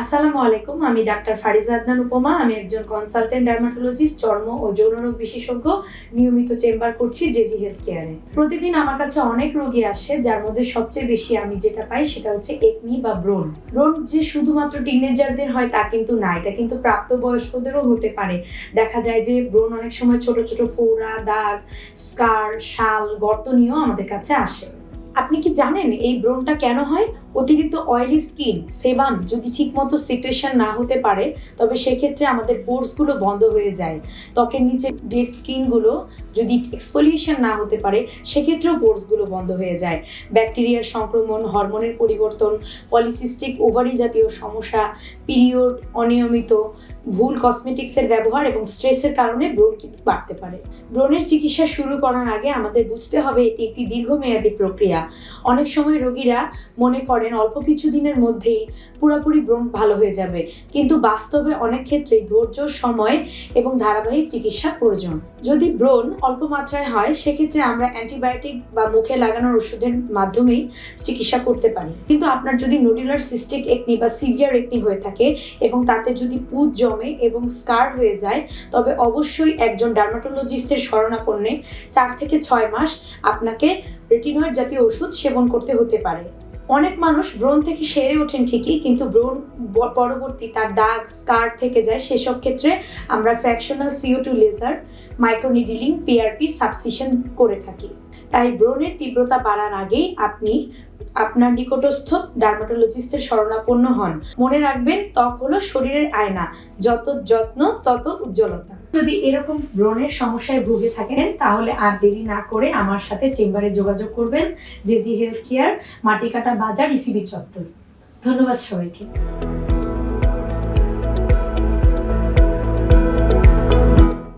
আসসালামু আলাইকুম, আমি ডাক্তার ফারিজা আদনান উপমা, আমি একজন কনসালটেন্ট ডার্মাটোলজিস্ট চর্ম ও যৌনরোগ বিশেষজ্ঞ, নিয়মিত চেম্বার করছি জেজি হেলথ কেয়ারে প্রতিদিন আমার কাছে অনেক রোগী আসে, যার মধ্যে সবচেয়ে বেশি আমি যেটা পাই সেটা হচ্ছে একনি বা ব্রণ। ব্রণ যে শুধুমাত্র টিনেজারদের হয় তা কিন্তু না, এটা কিন্তু প্রাপ্তবয়স্কদেরও হতে পারে। দেখা যায় যে ব্রণ অনেক সময় ছোট ছোট ফোড়া, দাগ স্কার শাল, গর্ত নিয়েও আমাদের কাছে আসে। আপনি কি জানেন এই ব্রণটা কেন হয়? অতিরিক্ত অয়েলি স্কিন সেবাম যদি ঠিকমতো সিক্রেশন না হতে পারে, তবে সেক্ষেত্রে আমাদের পোর্সগুলো বন্ধ হয়ে যায়। ত্বকের নিচে ডেড স্কিনগুলো যদি এক্সফোলিয়েশন না হতে পারে, সেক্ষেত্রেও পোর্সগুলো বন্ধ হয়ে যায়। ব্যাকটেরিয়ার সংক্রমণ হরমোনের পরিবর্তন পলিসিস্টিক ওভারি জাতীয় সমস্যা পিরিয়ড অনিয়মিত, ভুল কসমেটিক্সের ব্যবহার এবং স্ট্রেসের কারণে ব্রণ কিন্তু বাড়তে পারে। ব্রণের চিকিৎসা শুরু করার আগে আমাদের বুঝতে হবে এটি একটি দীর্ঘমেয়াদী প্রক্রিয়া। অনেক সময় রোগীরা মনে করেন, অল্প কিছু দিনের মধ্যেই পুরোপুরি ব্রণ ভালো হয়ে যাবে। কিন্তু বাস্তবে অনেক ক্ষেত্রে ধৈর্য, সময় এবং ধারাবাহিক চিকিৎসা প্রয়োজন। যদি ব্রণ অল্প মাত্রায় হয়, সেক্ষেত্রে আমরা অ্যান্টিবায়োটিক বা মুখে লাগানোর ওষুধের মাধ্যমেই চিকিৎসা করতে পারি। কিন্তু আপনার যদি নোডুলার সিস্টিক একনি বা সিভিয়ার একনি হয়ে থাকে এবং তাতে যদি পুজ জমে এবং স্কার হয়ে যায়, তবে অবশ্যই একজন ডার্মাটোলজিস্টের শরণাপন্নে চার থেকে ছয় মাস আপনাকে রেটিনয়েড জাতীয় ওষুধ সেবন করতে হতে পারে। অনেক মানুষ ব্রণ থেকে সেরে ওঠেন ঠিকই, কিন্তু ব্রণ পরবর্তী তার দাগ, স্কার থেকে যায়। সেসব ক্ষেত্রে আমরা fractional CO two laser microneedling PRP subcision করে থাকি। তাই ব্রণের তীব্রতা বাড়ার আগেই আপনি আপনার নিকটস্থ ডার্মাটোলজিস্টের শরণাপন্ন হন। মনে রাখবেন, ত্বক হলো শরীরের আয়না। যত যত্ন, তত উজ্জ্বলতা। যদি এরকম ব্রণের সমস্যায় ভুগে থাকেন, তাহলে আর দেরি না করে আমার সাথে চেম্বারে যোগাযোগ করবেন, জেজি হেলথ কেয়ার, মাটিকাটা বাজার, ইসিবি চত্বর। ধন্যবাদ সবাইকে।